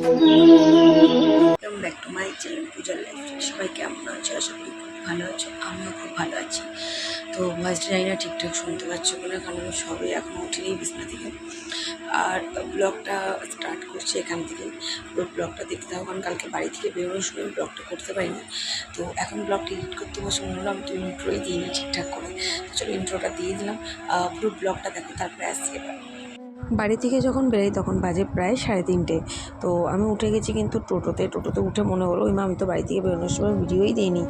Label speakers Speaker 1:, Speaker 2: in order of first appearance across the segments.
Speaker 1: Welcome back to my channel পূজার life সবাই কেমন আছো? করি খুব ভালো আছো। আমিও খুব ভালো আছি। তো ভয়েসটা জানি না ঠিকঠাক শুনতে পাচ্ছ কিনা, কারণ আমি সবে এখন উঠিনি বিছনা থেকে। আর ব্লগটা স্টার্ট করছি এখান থেকে। পুরো ব্লগটা দেখতে হবে কারণ কালকে বাড়ি থেকে বেরোনোর সময় ব্লগটা করতে পারিনি। তো এখন ব্লগটা এডিট করতে বসে মনে হলো আমি তো ইন্ট্রোই দিইনি ঠিকঠাক করে। তো চলো ইন্ট্রোটা দিয়ে দিলাম। পুরো ব্লগটা দেখো, তারপরে আসছি এবার। বাড়ি থেকে যখন বেরোই তখন বাজে প্রায় সাড়ে তিনটে। তো আমি উঠে গেছি কিন্তু টোটোতে। টোটোতে উঠে মনে হলো, ওই মা, আমি তো বাড়ি থেকে বেরোনোর সময় ভিডিওই দিইনি।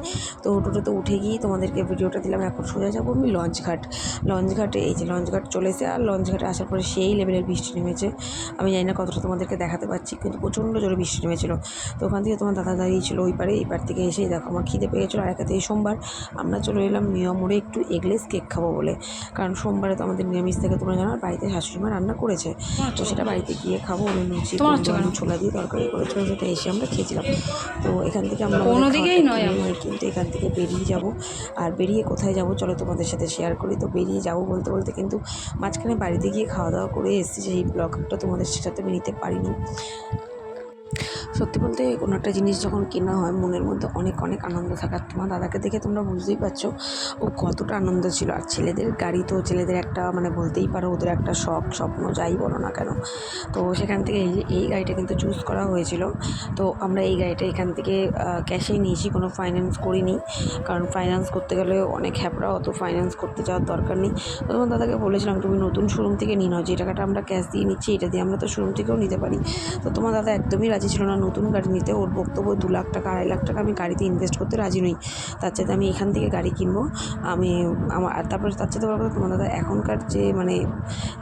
Speaker 1: তো টোটোতে উঠে গিয়ে তোমাদেরকে ভিডিওটা দিলাম। এখন সোজা যাব আমি লঞ্চ ঘাট লঞ্চ ঘাটে এই যে লঞ্চ ঘাট চলে এসে আর লঞ্চ ঘাটে আসার পরে সেই লেভেলের বৃষ্টি নেমেছে। আমি জানি না কতটা তোমাদেরকে দেখাতে পারছি কিন্তু প্রচণ্ড জোরে বৃষ্টি নেমেছিল। তো ওখান থেকে তোমার দাদা দাঁড়িয়ে ছিল ওই পারে, এই পার থেকে এসেই দেখো আমার খিদে পেয়ে গেছিল। আর একাতে এই সোমবার আমরা চলে এলাম মিয়া মোড়ে একটু এগলেস কেক খাব বলে। কারণ সোমবারে তো আমাদের নিরামিষ থেকে, তোমরা জানো। বাড়িতে শাশুড়ি মা রান্না করেছে তো সেটা বাড়িতে গিয়ে খাব উনি লুচি? ছোলা দিয়ে তরকারি করেছিল সেটা এসে আমরা খেয়েছিলাম। তো এখান থেকে আমরা
Speaker 2: কোনো দিকেই নয়
Speaker 1: কিনে কিন্তু এখান থেকে বেরিয়ে যাব। আর বেরিয়ে কোথায় যাব চলো তোমাদের সাথে শেয়ার করি। তো বেরিয়ে যাব বলতে বলতে কিন্তু মাঝখানে বাড়িতে গিয়ে খাওয়া দাওয়া করে এসেছি। যে এই ব্লগটা তোমাদের সাথে আমি নিতে পারিনি। সত্যি বলতে কোনো একটা জিনিস যখন কেনা হয়, মনের মধ্যে অনেক অনেক আনন্দ থাকার তোমার দাদাকে দেখে তোমরা বুঝতেই পারছ, ও কতটা আনন্দ ছিল। আর ছেলেদের গাড়ি তো ছেলেদের একটা মানে বলতেই পারো ওদের একটা শখ, স্বপ্ন, যাই বলো না কেন। তো সেখান থেকে এই এই গাড়িটা কিন্তু চুজ করা হয়েছিল। তো আমরা এই গাড়িটা এখান থেকে ক্যাশেই নিয়েছি, কোনো ফাইন্যান্স করিনি। কারণ ফাইন্যান্স করতে গেলে অনেক হ্যাপরা অত ফাইন্যান্স করতে যাওয়ার দরকার নেই। তো তোমার দাদাকে বলেছিলাম, তুমি নতুন শোরুম থেকে নিয়ে নাও। যে টাকাটা আমরা ক্যাশ দিয়ে নিচ্ছি, এটা দিয়ে আমরা তো শোরুম থেকেও নিতে পারি। তো তোমার দাদা একদমই রাজি ছিল না, নতুন গাড়ি নিতে। ওর বক্তব্য, দু লাখ টাকা, আড়াই লাখ টাকা আমি গাড়িতে ইনভেস্ট করতে রাজি নই। তার চাইতে আমি এখান থেকে গাড়ি কিনবো। আমি, আমার, আর তারপরে তার চাইতে বড় কথা তোমার দাদা, এখনকার যে মানে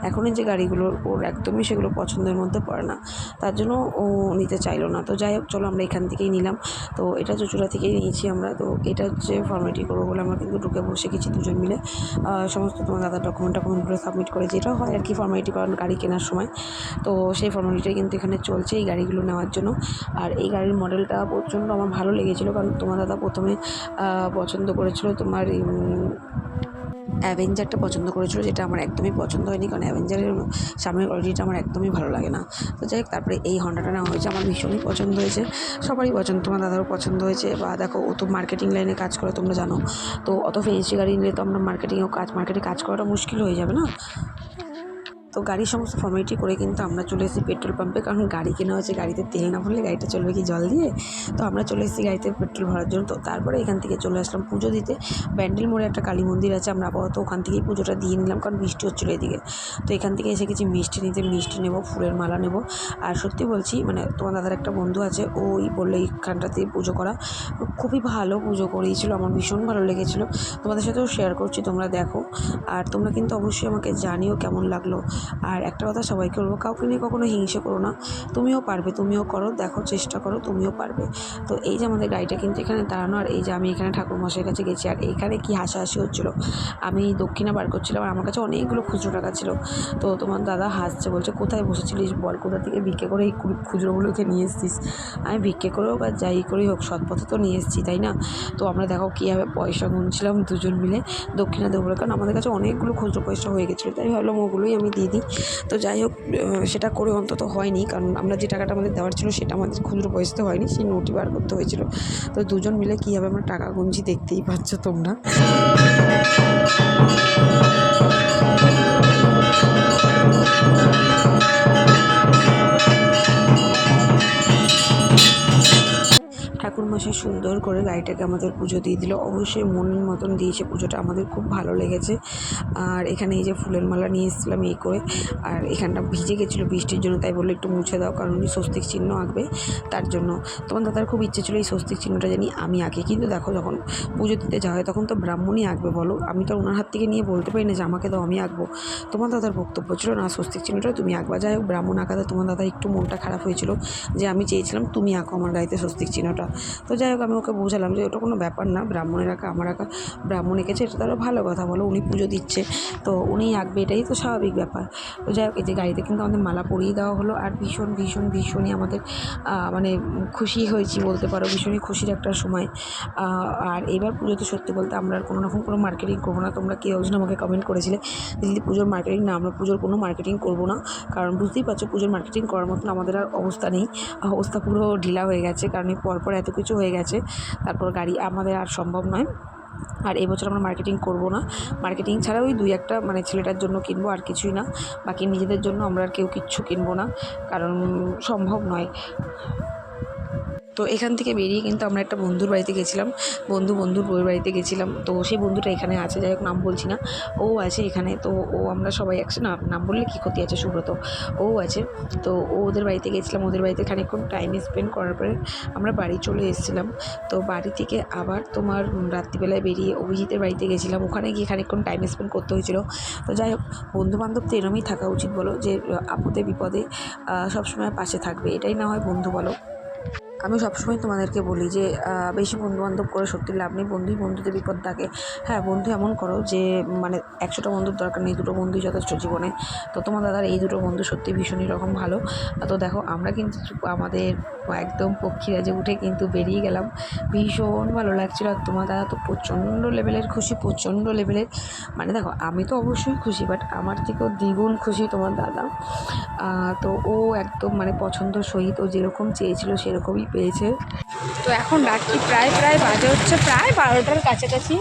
Speaker 1: এখনের যে গাড়িগুলো, ওর একদমই সেগুলো পছন্দের মধ্যে পড়ে না। তার জন্য ও নিতে চাইলো না। তো যাই হোক, চলো আমরা এখান থেকেই নিলাম। তো এটা চুচুড়া থেকেই নিয়েছি আমরা। তো এটা হচ্ছে ফর্মালিটি করব বলে আমরা কিন্তু ঢুকে বসে গেছি দুজন মিলে। সমস্ত তোমার দাদার ডকুমেন্ট টকুমেন্টগুলো সাবমিট করে। যেটা হয় আর কি ফর্মালিটি করার গাড়ি কেনার সময়। তো সেই ফর্মালিটি কিন্তু এখানে চলছে। এই গাড়িগুলো নেওয়ার জন্য। আর এই গাড়ির মডেলটা প্রচণ্ড আমার ভালো লেগেছিলো কারণ তোমার দাদা প্রথমে পছন্দ করেছিল তোমার অ্যাভেঞ্জারটা পছন্দ করেছিল যেটা আমার একদমই পছন্দ হয়নি কারণ অ্যাভেঞ্জারের সামনের কোয়ালিটিটা আমার একদমই ভালো লাগে না। তো যাই হোক, তারপরে এই হন্ডাটা নেওয়া হয়েছে, আমার ভীষণই পছন্দ হয়েছে। সবারই পছন্দ, তোমার দাদারও পছন্দ হয়েছে। বা দেখো, ও তো মার্কেটিং লাইনে কাজ করে, তোমরা জানো। তো অত ফেন্সি গাড়ি নিলে তো আমরা মার্কেটিংয়েও কাজ মার্কেটে কাজ করাটা মুশকিল হয়ে যাবে না? তো গাড়ির সমস্ত ফর্মালিটি করে কিন্তু আমরা চলে এসেছি পেট্রোল পাম্পে কারণ গাড়ি কেনা হয়েছে, গাড়িতে তেল না ভরলে গাড়িটা চলবে কি জল দিয়ে? তো আমরা চলে এসেছি গাড়িতে পেট্রোল ভরার জন্য। তো তারপরে এখান থেকে চলে আসলাম পুজো দিতে। ব্যান্ডেল মোড়ে একটা কালী মন্দির আছে, আমরা আপাতত ওখান থেকেই পুজোটা দিয়ে নিলাম, কারণ বৃষ্টি হচ্ছিল এদিকে। তো এখান থেকে এসে গেছি মিষ্টি নিতে, মিষ্টি নেব, ফুলের মালা নেব। আর সত্যি বলছি মানে তোমার দাদার একটা বন্ধু আছে, ওই বলল এইখানটাতে পুজো করা। খুবই ভালো পুজো করিয়েছিল, আমার ভীষণ ভালো লেগেছিলো। তোমাদের সাথেও শেয়ার করছি, তোমরা দেখো। আর তোমরা কিন্তু অবশ্যই আমাকে জানিও কেমন লাগল। আর একটা কথা সবাইকে বলব, কাউকে নিয়ে কখনো হিংসে করো না। তুমিও পারবে, তুমিও করো, দেখো, চেষ্টা করো, তুমিও পারবে। তো এই যে আমাদের গাড়িটা কিন্তু এখানে দাঁড়ানো, আর এই যে আমি এখানে ঠাকুরমশাইয়ের কাছে গেছি, আর এখানে কি হাসাহাসি হচ্ছিল? আমি দক্ষিণা বার করছিলাম, আর আমার কাছে অনেকগুলো খুচরো টাকা ছিল। তো তোমার দাদা হাসছে, বলছে, কোথায় বসেছিলিস বল? কোথা থেকে ভিক্ষে করে এই খুচরোগুলোকে নিয়ে এসছিস? আমি ভিক্ষে করেও বা যাই করেই হোক, সৎপথে তো নিয়ে এসেছি, তাই না? তো আমরা দেখো কীভাবে পয়সা গুনছিলাম দুজন মিলে দক্ষিণা দেবো কারণ আমাদের কাছে অনেকগুলো খুচরো পয়সা হয়ে গেছিল, তাই ভাবলাম ওগুলোই আমি দিয়ে দিই। তো যাই হোক সেটা করে অন্তত হয়নি। কারণ আমরা যে টাকাটা আমাদের দেওয়ার ছিল, সেটা আমাদের খুচরো পয়সাতে হয়নি। সেই নোটই বার করতে হয়েছিল। তো দুজন মিলে কীভাবে আমরা টাকা গুনছি দেখতেই পাচ্ছ তোমরা। ঠাকুরমশাই সুন্দর করে গাড়িটাকে আমাদের পুজো দিয়ে দিল। অবশ্যই মনের মতন দিয়েছে পুজোটা আমাদের খুব ভালো লেগেছে। আর এখানে এই যে ফুলের মালা নিয়ে এসেছিলাম এই করে, আর এখানটা ভিজে গেছিল বৃষ্টির জন্য, তাই বলল একটু মুছে দাও, কারণ স্বস্তিক চিহ্ন আঁকবে তার জন্য। তোমার দাদার খুব ইচ্ছে ছিল এই স্বস্তিক চিহ্নটা জানি আমি আঁকি, কিন্তু দেখো যখন পুজো দিতে যাওয়া হয় তখন তো ব্রাহ্মণই আঁকবে বলো। আমি তো ওনার হাত থেকে নিয়ে বলতে পারি না যে আমাকে দাও, আমি আঁকবো। তোমার দাদার বক্তব্য ছিল না, স্বস্তিক চিহ্নটা তুমি আঁকবা। যাই হোক, ব্রাহ্মণ আঁকাতে তোমার দাদা একটু মনটা খারাপ হয়েছিল যে আমি চেয়েছিলাম তুমি আঁকো আমার গাড়িতে স্বস্তিক চিহ্নটা। তো যাই হোক, আমি ওকে বোঝালাম যে ওটা কোনো ব্যাপার না, ব্রাহ্মণের আঁকা আমার আঁকা ব্রাহ্মণ এঁকেছে, এটা তারও ভালো কথা, বলো উনি পুজো দিচ্ছে, তো উনি আঁকবে, এটাই তো স্বাভাবিক ব্যাপার। তো যাই হোক, এই যে গাড়িতে কিন্তু আমাদের মালা পরিয়ে দেওয়া হলো, আর ভীষণ ভীষণ, ভীষণই আমাদের মানে খুশি হয়েছি বলতে পারো, ভীষণই খুশির একটা সময়। আর এবার পুজোতে সত্যি বলতে আমরা আর কোনো রকম কোনো মার্কেটিং করব না, তোমরা কেউ একজন আমাকে কমেন্ট করেছিলে দিদি, পুজোর মার্কেটিং না, আমরা পুজোর কোনো মার্কেটিং করব না। কারণ বুঝতেই পারছ, পুজোর মার্কেটিং করার মতন আমাদের আর অবস্থা নেই, অবস্থা পুরো ঢিলা হয়ে গেছে, কারণ পরপর এত কিছু হয়ে গেছে। তারপর গাড়ি আমাদের আর সম্ভব নয়। আর এবছর আমরা মার্কেটিং করব না। মার্কেটিং ছাড়া ওই দুই একটা মানে ছেলেটার জন্য কিনবো আর কিছুই না। বাকি নিজেদের জন্য আমরা আর কেউ কিচ্ছু কিনবো না। কারণ সম্ভব নয়। তো এখান থেকে বেরিয়ে কিন্তু আমরা একটা বন্ধুর বাড়িতে গেছিলাম। বন্ধু বন্ধুর বউয়ের বাড়িতে গেছিলাম। তো সেই বন্ধুটা এখানে আছে, যাই হোক নাম বলছি না। ও আছে এখানে, তো ও আমরা সবাই একসাথে না, নাম বললে কী ক্ষতি আছে সুব্রত? ও আছে, তো ও ওদের বাড়িতে গেছিলাম। ওদের বাড়িতে খানিকক্ষণ টাইম স্পেন্ড করার পরে আমরা বাড়ি চলে এসেছিলাম। তো বাড়ি থেকে আবার তোমার রাত্রিবেলায় বেরিয়ে অভিজিতের বাড়িতে গেছিলাম। ওখানে গিয়ে খানিকক্ষণ টাইম স্পেন্ড করতে হয়েছিল। তো যাই হোক বন্ধু বান্ধব তো এরমই থাকা উচিত বলো যে আপদে বিপদে সবসময় পাশে থাকবে। এটাই না হয় বন্ধু বলো। আমি সবসময় তোমাদেরকে বলি যে বেশি বন্ধু বান্ধব করে সত্যি লাভ নেই। বন্ধুই বন্ধুদের বিপদ থাকে হ্যাঁ বন্ধু এমন করো যে মানে একশোটা বন্ধুর দরকার নেই, দুটো বন্ধুই যথেষ্ট জীবনে। তো তোমার দাদার এই দুটো বন্ধু সত্যি ভীষণই রকম ভালো। তো দেখো, আমরা কিন্তু আমাদের একদম পক্ষীরাজে উঠে কিন্তু বেরিয়ে গেলাম। ভীষণ ভালো লাগছিল। আর তোমার দাদা তো প্রচণ্ড লেভেলের খুশি, প্রচণ্ড লেভেলের। মানে দেখো, আমি তো অবশ্যই খুশি বাট আমার থেকেও দ্বিগুণ খুশি তোমার দাদা। তো ও একদম মানে পছন্দ সহিত ও যেরকম চেয়েছিল সেরকমই পেয়েছে।
Speaker 2: তো এখন রাত্রি প্রায় প্রায় বাজে হচ্ছে প্রায় বারোটার কাছাকাছি।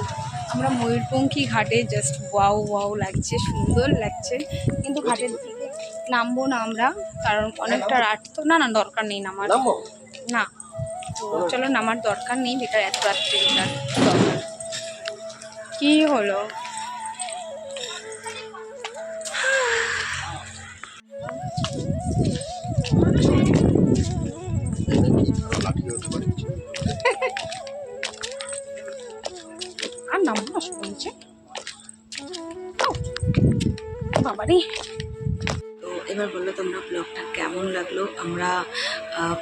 Speaker 2: আমরা ময়ূরপঙ্খী ঘাটে জাস্ট ওয়াও ওয়াও লাগছে সুন্দর লাগছে। কিন্তু ঘাটের দিকে নামবো না আমরা কারণ অনেকটা রাত তো না না দরকার নেই নামার। না। তো চলো নামার দরকার নেই বেটার এত রাত্রে বেটার দরকার। কি হলো?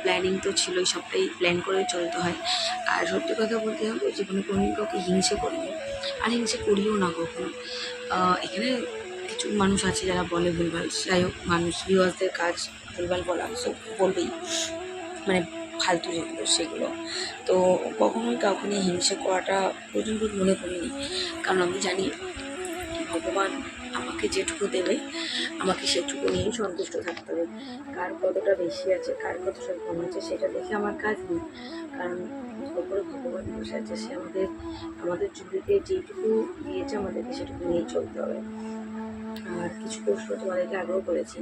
Speaker 1: প্ল্যানিং তো ছিলই সবটাই প্ল্যান করে চলতে হয়। আর সত্যি কথা বলতে হবে জীবনে কোনোদিন কাউকে হিংসে করিনি। আর হিংসে করিও না কখনো। এখানে কিছু মানুষ আছে যারা বলে ভুলভাল। যাই হোক, মানুষ ভিউয়ার্সদের কাজ ভুলভাল বলা সব বলবেই। মানে ফালতু যেগুলো, সেগুলো। তো কখনোই কাউকে নিয়ে হিংসে করাটা বোধ মনে করিনি। কারণ আমি জানি ভগবান আমাকে যেটুকু দেবে, আমাকে সেটুকু নিয়েই সন্তুষ্ট থাকতে হবে। কার কতটা বেশি আছে, কার কতটা কম আছে, সেটা দেখে আমার কাজ নেই। কারণ ওপরে ভগবান বসে আছে, সে আমাদের আমাদের জুড়িতে যেটুকু দিয়েছে, আমাদেরকে সেটুকু নিয়েই চলতে হবে। আর কিছু প্রশ্ন তোমাদেরকে আগেও বলেছি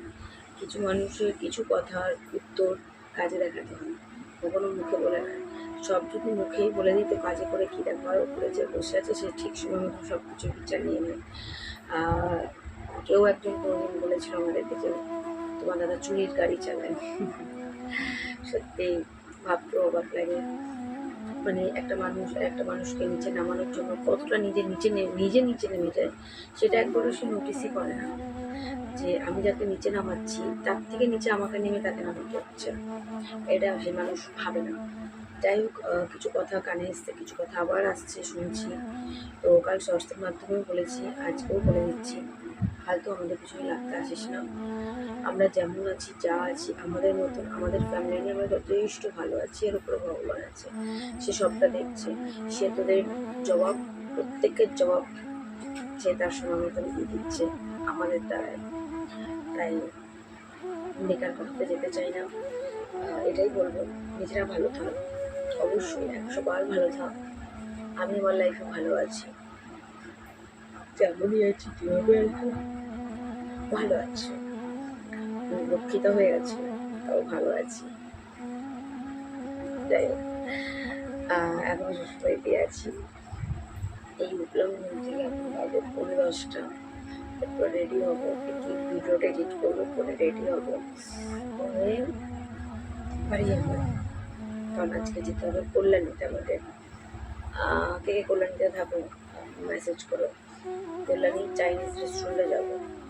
Speaker 1: কিছু মানুষের কিছু কথার উত্তর কাজে দেখাতে হয়, কখনো মুখে বলে না। সব যদি মুখেই বলে দিত, কাজে করে কী দেখার উপরে যে বসে আছে, সে ঠিক সময় মতো সব কিছু বিচার নিয়ে নেয়। কেউ একজন কোনোদিন বলেছিল আমাদেরকে যে, তোমার দাদা চুরির গাড়ি চালায়। সত্যি ভাবতেও অবাক লাগে। মানে একটা মানুষ, একটা মানুষকে নিচে নামানোর জন্য কতটা নিজে নিচে নিজে নিচে নেমে যায়, সেটা একবারও সে নোটিসই করে না। যে আমি যাকে নিচে নামাচ্ছি, তার থেকে নিচে আমাকে নেমে তাকে নামাতে হচ্ছে। এটা সে মানুষ ভাবে না। যাই হোক কিছু কথা কানে এসছে, কিছু কথা আবার আসছে, শুনছি। তো কাল শর্টসের মাধ্যমেও বলেছি, আজকেও বলে দিচ্ছি। ফালতু আমাদের পিছনে লাগতে আসিস না। আমরা যেমন আছি, যা আছি, আমাদের মতন, আমাদের ফ্যামিলি নিয়ে আমরা যথেষ্ট ভালো আছি, এর উপরে ভগবান আছে। সে সবটা দেখছে। সে তোদের জবাব, প্রত্যেকের জবাব সে তার সময় মতন দিয়ে দিচ্ছে আমাদের দ্বারায়। তাই বেকার করতে যেতে চাই না। এটাই বলব। নিজেরা ভালো থাক। অবশ্যই একশো বার ভালো থাক। আমি আমার লাইফে ভালো আছি। যেমনই আছি, যেভাবে আছি, ভালো আছি। রক্ষিত হয়ে গেছে তাও ভালো আছি। যাই হোক এখন শ্বশুরবাড়িতে আছি। এই উঠলাম থেকে পনেরো দশটা। এরপর রেডি হব ভিডিওটা এডিট করব করে রেডি হব। বাড়ি যাব। কারণ আজকে যেতে হবে। কল্যাণীতে আমাদের কে কে কল্যাণীতে থাকো মেসেজ করো। কল্যাণী চাইনিজ রেস্টুরেন্টে যাব।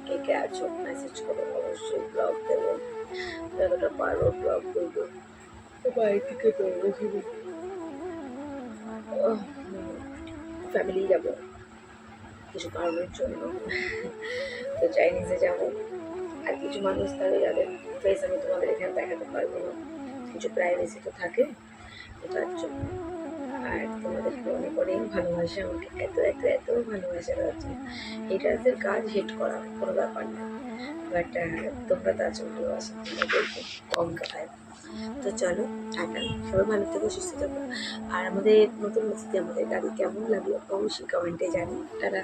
Speaker 1: কে কে আছো মেসেজ করো। অবশ্যই ব্লগ দেবো। যতটা পারব ব্লগ করব। বাড়ি থেকে ফ্যামিলি যাব। কিছু কারণের জন্য। তো চাইনিজে যাব। আর কিছু মানুষ থাকে যাদের ফেস আমি তোমাদের এখানে দেখাতে পারব না। কিছু প্রাইভেসি তো থাকে তার জন্য। আর তোমাদেরকে অনেক অনেক ভালোবাসে আমাকে এত এত এত ভালোবাসা রয়েছে। হেটারদের কাজ হিট করা, কোনো ব্যাপার না। বাট তোমরা তার জন্য ভালোবাসা তোমাদেরকে কম কাটায়। তো চলো টাটা সবাই ভালো থেকো, সুস্থ থাকো। আর আমাদের নতুন নতুন আমাদের গাড়ি কেমন লাগল, অবশ্যই কমেন্টে জানি টাটা